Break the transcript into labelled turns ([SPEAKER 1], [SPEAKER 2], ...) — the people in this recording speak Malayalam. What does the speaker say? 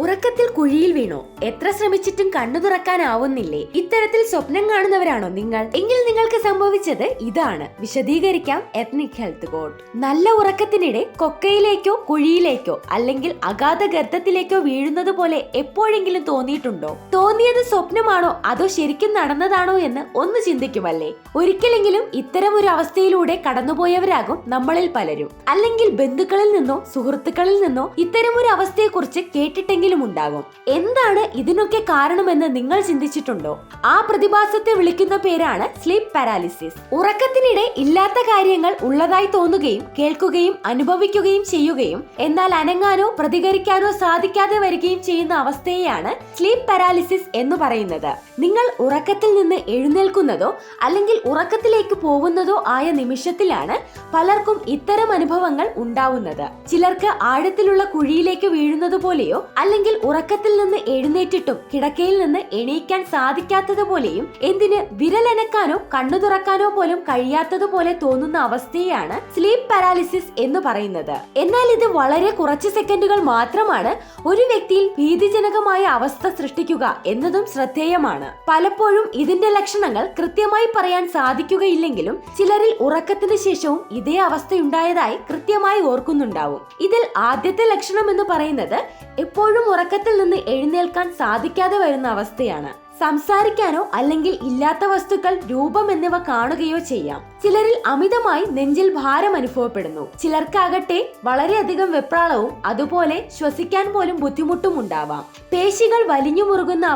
[SPEAKER 1] ഉറക്കത്തിൽ കുഴിയിൽ വീണോ. എത്ര ശ്രമിച്ചിട്ടും കണ്ണു തുറക്കാനാവുന്നില്ലേ? ഇത്തരത്തിൽ സ്വപ്നം കാണുന്നവരാണോ നിങ്ങൾ? എങ്കിൽ നിങ്ങൾക്ക് സംഭവിച്ചത് ഇതാണ്. വിശദീകരിക്കാം എത്നിക് ഹെൽത്ത് കോഡ് നല്ല ഉറക്കത്തിനിടെ കൊക്കയിലേക്കോ കുഴിയിലേക്കോ അല്ലെങ്കിൽ അഗാധ ഗർത്തത്തിലേക്കോ വീഴുന്നത് പോലെ എപ്പോഴെങ്കിലും തോന്നിയിട്ടുണ്ടോ? തോന്നിയത് സ്വപ്നമാണോ? അതോ ശരിക്കും നടന്നതാണോ എന്ന് ഒന്ന് ചിന്തിക്കുമല്ലേ? ഒരിക്കലെങ്കിലും ഇത്തരം ഒരു അവസ്ഥയിലൂടെ കടന്നുപോയവരാകും നമ്മളിൽ പലരും. അല്ലെങ്കിൽ ബന്ധുക്കളിൽ നിന്നോ സുഹൃത്തുക്കളിൽ നിന്നോ ഇത്തരം ഒരു അവസ്ഥയെക്കുറിച്ച് കേട്ടിട്ടെങ്കിലും ഉണ്ടാകും എന്താണ് ഇതിനൊക്കെ കാരണമെന്ന് നിങ്ങൾ ചിന്തിച്ചിട്ടുണ്ടോ? ആ പ്രതിഭാസത്തെ വിളിക്കുന്ന പേരാണ് സ്ലീപ്പ് പാരാലിസിസ്. ഉറക്കത്തിനിടെ ഇല്ലാത്ത കാര്യങ്ങൾ ഉള്ളതായി തോന്നുകയും കേൾക്കുകയും അനുഭവിക്കുകയും ചെയ്യുകയും എന്നാൽ അനങ്ങാനോ പ്രതികരിക്കാനോ സാധിക്കാതെ വരികയും ചെയ്യുന്ന അവസ്ഥയെയാണ് സ്ലീപ്പ് പാരാലിസിസ് എന്ന് പറയുന്നത്. നിങ്ങൾ ഉറക്കത്തിൽ നിന്ന് എഴുന്നേൽക്കുന്നതോ അല്ലെങ്കിൽ ഉറക്കത്തിലേക്ക് പോകുന്നതോ ആയ നിമിഷത്തിലാണ് പലർക്കും ഇത്തരം അനുഭവങ്ങൾ ഉണ്ടാവുന്നത്. ചിലർക്ക് ആഴത്തിലുള്ള കുഴിയിലേക്ക് വീഴുന്നത് പോലെയോ അല്ലെങ്കിൽ ഉറക്കത്തിൽ നിന്ന് എഴുന്നേറ്റിട്ടും കിടക്കയിൽ നിന്ന് എണീക്കാൻ സാധിക്കാത്തതുപോലെയും എന്തിന് വിരലനക്കാനോ കണ്ണു തുറക്കാനോ പോലും കഴിയാത്തതുപോലെ തോന്നുന്ന അവസ്ഥയാണ് സ്ലീപ്പ് പാരാലിസിസ് എന്ന് പറയുന്നത്. എന്നാൽ ഇത് വളരെ കുറച്ച് സെക്കൻഡുകൾ മാത്രമാണ് ഒരു വ്യക്തിയിൽ ഭീതിജനകമായ അവസ്ഥ സൃഷ്ടിക്കുക എന്നതും ശ്രദ്ധേയമാണ്. പലപ്പോഴും ഇതിന്റെ ലക്ഷണങ്ങൾ കൃത്യമായി പറയാൻ സാധിക്കുകയില്ലെങ്കിലും ചിലരിൽ ഉറക്കത്തിന് ശേഷവും ഇതേ അവസ്ഥയുണ്ടായതായി കൃത്യമായി ഓർക്കുന്നുണ്ടാവും. ഇതിൽ ആദ്യത്തെ ലക്ഷണം എന്ന് പറയുന്നത് എപ്പോഴും ഉറക്കത്തിൽ നിന്ന് എഴുന്നേൽക്കാൻ സാധിക്കാതെ വരുന്ന അവസ്ഥയാണ്. സംസാരിക്കാനോ അല്ലെങ്കിൽ ഇല്ലാത്ത വസ്തുക്കൾ രൂപം എന്നിവ കാണുകയോ ചെയ്യാം. ചിലരിൽ അമിതമായി നെഞ്ചിൽ ഭാരം അനുഭവപ്പെടുന്നു. ചിലർക്കാകട്ടെ വളരെയധികം വെപ്രാളവും അതുപോലെ ശ്വസിക്കാൻ പോലും ബുദ്ധിമുട്ടും ഉണ്ടാവാം പേശികൾ വലിഞ്ഞു മുറുകുന്ന